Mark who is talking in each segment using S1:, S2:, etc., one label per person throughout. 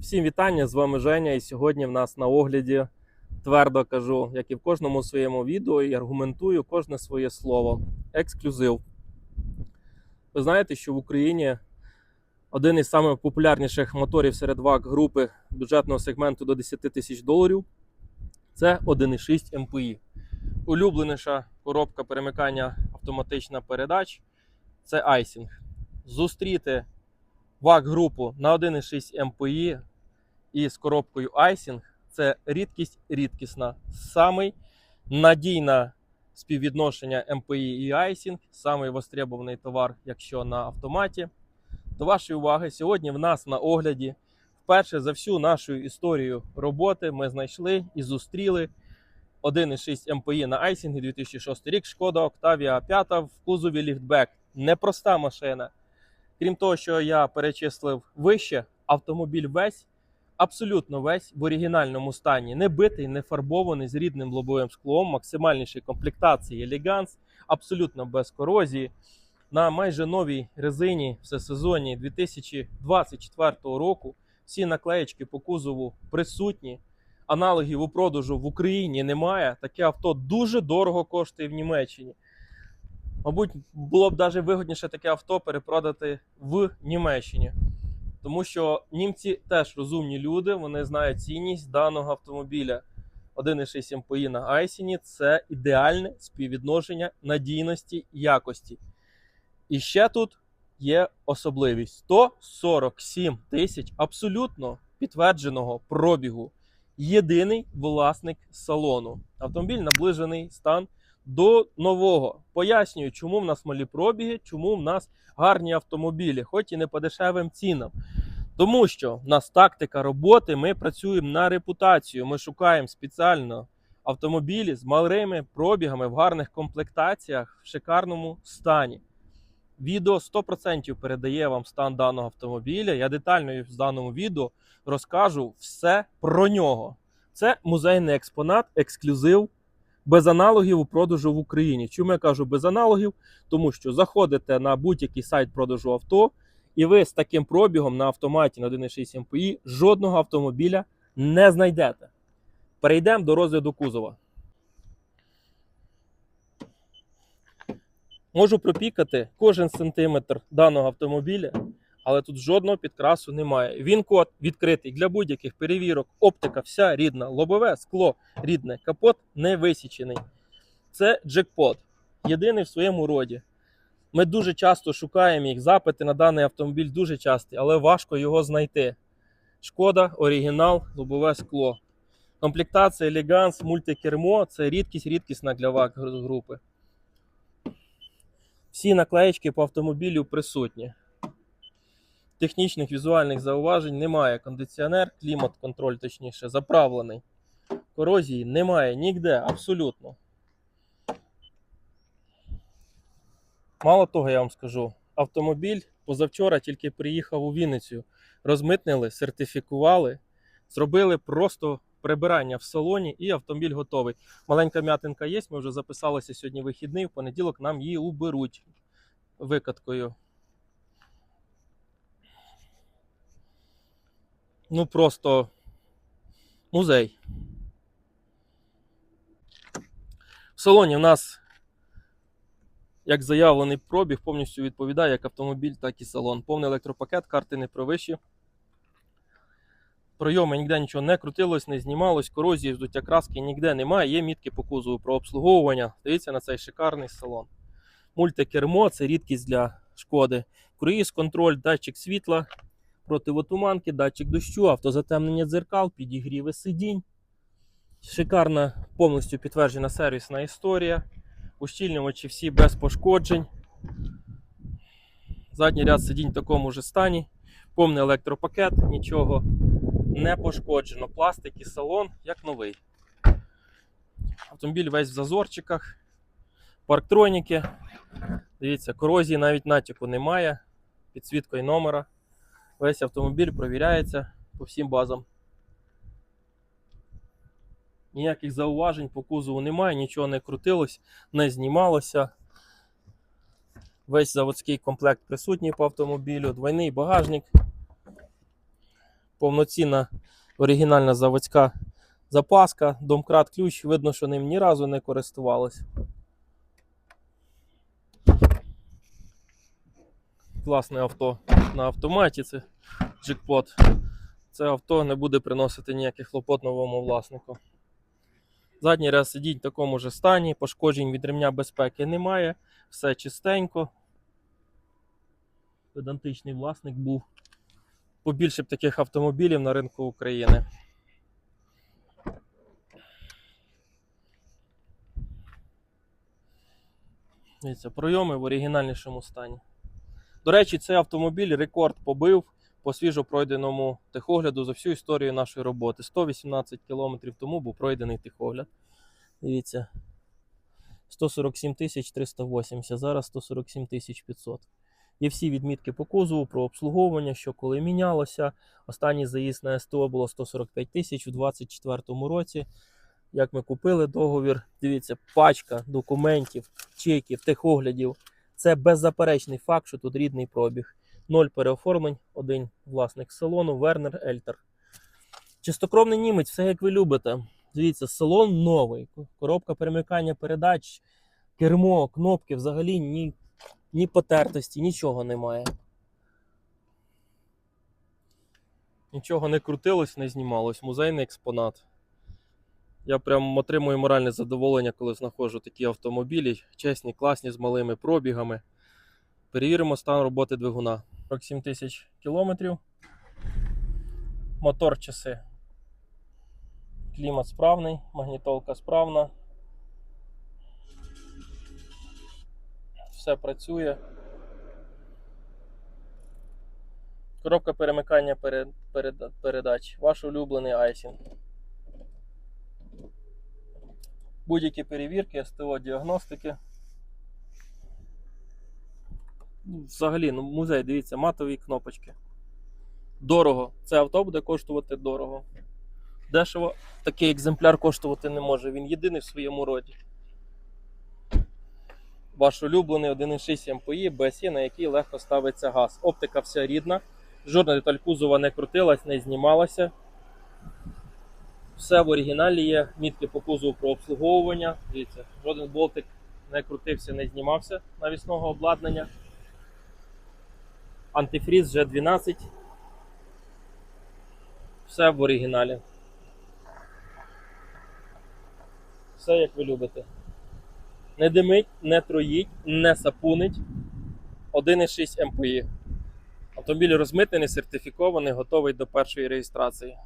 S1: Всім вітання, з вами Женя. І сьогодні в нас на огляді твердо кажу, як і в кожному своєму відео, і аргументую кожне своє слово. Ексклюзив. Ви знаєте, що в Україні один із самих популярніших моторів серед ВАК групи бюджетного сегменту до 10 тисяч доларів це 1,6 МПІ. Улюбленіша коробка перемикання автоматична передач це айсінг. Зустріти ВАК-групу на 1,6 МПІ і з коробкою Айсінг це рідкість рідкісна. Самий надійне співвідношення МПІ і Айсінг, самий востребований товар, якщо на автоматі. До вашої уваги, сьогодні в нас на огляді вперше за всю нашу історію роботи ми знайшли і зустріли 1,6 МПІ на Айсінгі 2006 рік. Шкода Octavia 5 в кузові ліфтбек. Непроста машина. Крім того, що я перечислив вище, автомобіль весь, абсолютно весь в оригінальному стані, не битий, не фарбований з рідним лобовим склом, максимальнішій комплектації елеганс, абсолютно без корозії. На майже новій резині всесезонній 2024 року. Всі наклеєчки по кузову присутні. Аналогів у продажу в Україні немає. Таке авто дуже дорого коштує в Німеччині. Мабуть, було б навіть вигідніше таке авто перепродати в Німеччині. Тому що німці теж розумні люди, вони знають цінність даного автомобіля. 1,6 МПІ на Айсіні це ідеальне співвідношення надійності і якості. І ще тут є особливість: 147 тисяч абсолютно підтвердженого пробігу. Єдиний власник салону. Автомобіль наближений стан до нового. Пояснюю, чому в нас малі пробіги, чому в нас гарні автомобілі, хоч і не по дешевим цінам. Тому що в нас тактика роботи, ми працюємо на репутацію. Ми шукаємо спеціально автомобілі з малими пробігами в гарних комплектаціях в шикарному стані. Відео 100% передає вам стан даного автомобіля. Я детально в даному відео розкажу все про нього. Це музейний експонат, ексклюзив без аналогів у продажу в Україні. Чому я кажу без аналогів? Тому що заходите на будь-який сайт продажу авто, і ви з таким пробігом на автоматі на 1,6 МПІ жодного автомобіля не знайдете. Перейдемо до розгляду кузова. Можу пропікати кожен сантиметр даного автомобіля, але тут жодного підкрасу немає. Він код відкритий для будь-яких перевірок. Оптика вся рідна, лобове скло рідне, капот не висічений. Це джекпот, єдиний в своєму роді. Ми дуже часто шукаємо їх. Запити на даний автомобіль дуже часті, але важко його знайти. Шкода, оригінал, лобове скло. Комплектація Elegance, мультикермо це рідкість рідкісна для ВАК групи. Всі наклеєчки по автомобілю присутні. Технічних візуальних зауважень немає. Кондиціонер, клімат-контроль, точніше, заправлений. Корозії немає ніде, абсолютно. Мало того, я вам скажу, автомобіль позавчора тільки приїхав у Вінницю. Розмитнили, сертифікували, зробили просто прибирання в салоні і автомобіль готовий. Маленька м'ятинка є, ми вже записалися сьогодні вихідний, в понеділок нам її уберуть викаткою. Ну просто музей. В салоні в нас, як заявлений пробіг, повністю відповідає як автомобіль, так і салон. Повний електропакет, карти не провищі. Пройоми ніде нічого не крутилось, не знімалось, корозії, здуття краски ніде немає. Є мітки по кузову про обслуговування. Дивіться на цей шикарний салон. Мультикермо це рідкість для шкоди. Круїз, контроль, датчик світла, противотуманки, датчик дощу, автозатемнення дзеркал, підігріви сидінь. Шикарна, повністю підтверджена сервісна історія. Ущільнювачі всі без пошкоджень. Задній ряд сидінь в такому ж стані. Повний електропакет, нічого не пошкоджено. Пластик і салон як новий. Автомобіль весь в зазорчиках, парктроніки. Дивіться, корозії навіть натяку немає. Підсвіткою номера. Весь автомобіль провіряється по всім базам. Ніяких зауважень по кузову немає, нічого не крутилось, не знімалося. Весь заводський комплект присутній по автомобілю, двойний багажник, повноцінна оригінальна заводська запаска, домкрат ключ. Видно, що ним ні разу не користувались. Класне авто на автоматі. Це джекпот. Це авто не буде приносити ніяких хлопот новому власнику. Задній ряд сидінь в такому ж стані, пошкоджень від ремня безпеки немає, все чистенько. Педантичний власник був. Побільше б таких автомобілів на ринку України. Дивіться, пройоми в оригінальнішому стані. До речі, цей автомобіль рекорд побив по свіжо пройденому техогляду за всю історію нашої роботи. 118 км тому був пройдений техогляд. Дивіться. 147 тисяч 380, зараз 147 тисяч 500. Є всі відмітки по кузову про обслуговування, що коли мінялося. Останній заїзд на СТО було 145 тисяч у 2024 році. Як ми купили договір, дивіться, пачка документів, чеків, техоглядів. Це беззаперечний факт, що тут рідний пробіг. Ноль переоформлень, один власник салону, Вернер Ельтер. Чистокровний німець, все як ви любите. Дивіться, салон новий, коробка перемикання передач, кермо, кнопки, взагалі ні, ні потертості, нічого немає. Нічого не крутилось, не знімалось. Музейний експонат. Я прям отримую моральне задоволення, коли знаходжу такі автомобілі, чесні, класні, з малими пробігами. Перевіримо стан роботи двигуна. 47 тисяч кілометрів. Мотор часи. Клімат справний, магнітолка справна. Все працює. Коробка перемикання перед, перед, передач. Ваш улюблений айсінг. Будь-які перевірки, СТО діагностики. Ну, Взагалі, ну, музей, дивіться, матові кнопочки. Дорого. Це авто буде коштувати дорого. Дешево такий екземпляр коштувати не може. Він єдиний в своєму роді. Ваш улюблений 1,6 МПІ, БСІ, на який легко ставиться газ. Оптика вся рідна. Жодна деталь кузова не крутилась, не знімалася. Все в оригіналі є. Мітки по кузову про обслуговування. Дивіться, жоден болтик не крутився, не знімався навісного обладнання. Антифріз G12. Все в оригіналі. Все як ви любите. Не димить, не троїть, не сапунить. 1,6 МПІ. Автомобіль розмитений, сертифікований, готовий до першої реєстрації.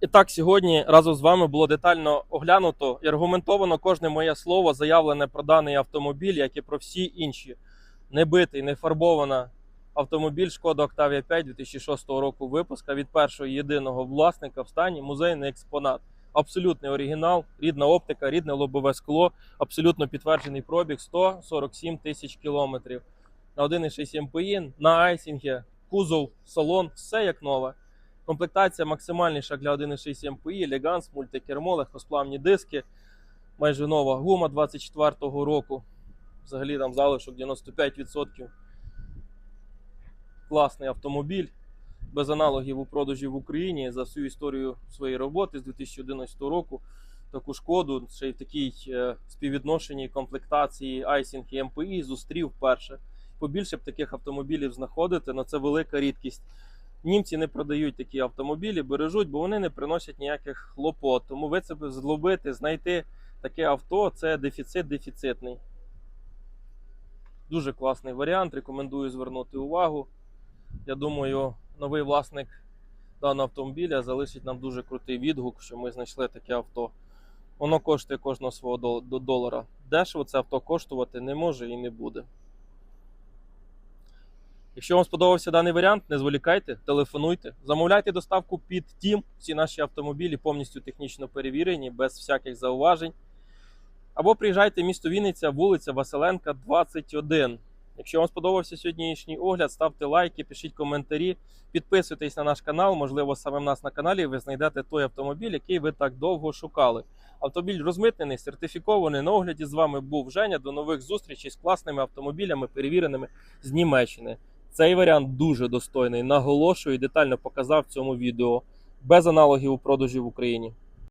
S1: І так, сьогодні разом з вами було детально оглянуто і аргументовано кожне моє слово, заявлене про даний автомобіль, як і про всі інші. Не битий, не фарбована автомобіль Шкода Octavia 5 2006 року випуска від першого єдиного власника в стані музейний експонат. Абсолютний оригінал, рідна оптика, рідне лобове скло, абсолютно підтверджений пробіг 147 тисяч кілометрів. На 1,6 МПІ, на айсінгі, кузов, салон, все як нове. Комплектація максимальніша для 1,6 МПІ, Елеганс, мультикермо, легкосплавні диски, майже нова гума 24-го року. Взагалі там залишок 95%. Класний автомобіль, без аналогів у продажі в Україні за всю історію своєї роботи з 2011 року. Таку шкоду, ще й в такій е, співвідношенні комплектації Айсінг і МПІ зустрів вперше. Побільше б таких автомобілів знаходити, але це велика рідкість. Німці не продають такі автомобілі, бережуть, бо вони не приносять ніяких хлопот. Тому ви це злобити, знайти таке авто це дефіцит дефіцитний. Дуже класний варіант. Рекомендую звернути увагу. Я думаю, новий власник даного автомобіля залишить нам дуже крутий відгук, що ми знайшли таке авто. Воно коштує кожного свого долара. Дешево це авто коштувати не може і не буде. Якщо вам сподобався даний варіант, не зволікайте, телефонуйте, замовляйте доставку під Тім. Всі наші автомобілі повністю технічно перевірені, без всяких зауважень. Або приїжджайте в місто Вінниця, вулиця Василенка, 21. Якщо вам сподобався сьогоднішній огляд, ставте лайки, пишіть коментарі, підписуйтесь на наш канал. Можливо, саме в нас на каналі ви знайдете той автомобіль, який ви так довго шукали. Автомобіль розмитнений, сертифікований. На огляді з вами був Женя. До нових зустрічей з класними автомобілями, перевіреними з Німеччини. Цей варіант дуже достойний. Наголошую і детально показав в цьому відео без аналогів у продажі в Україні.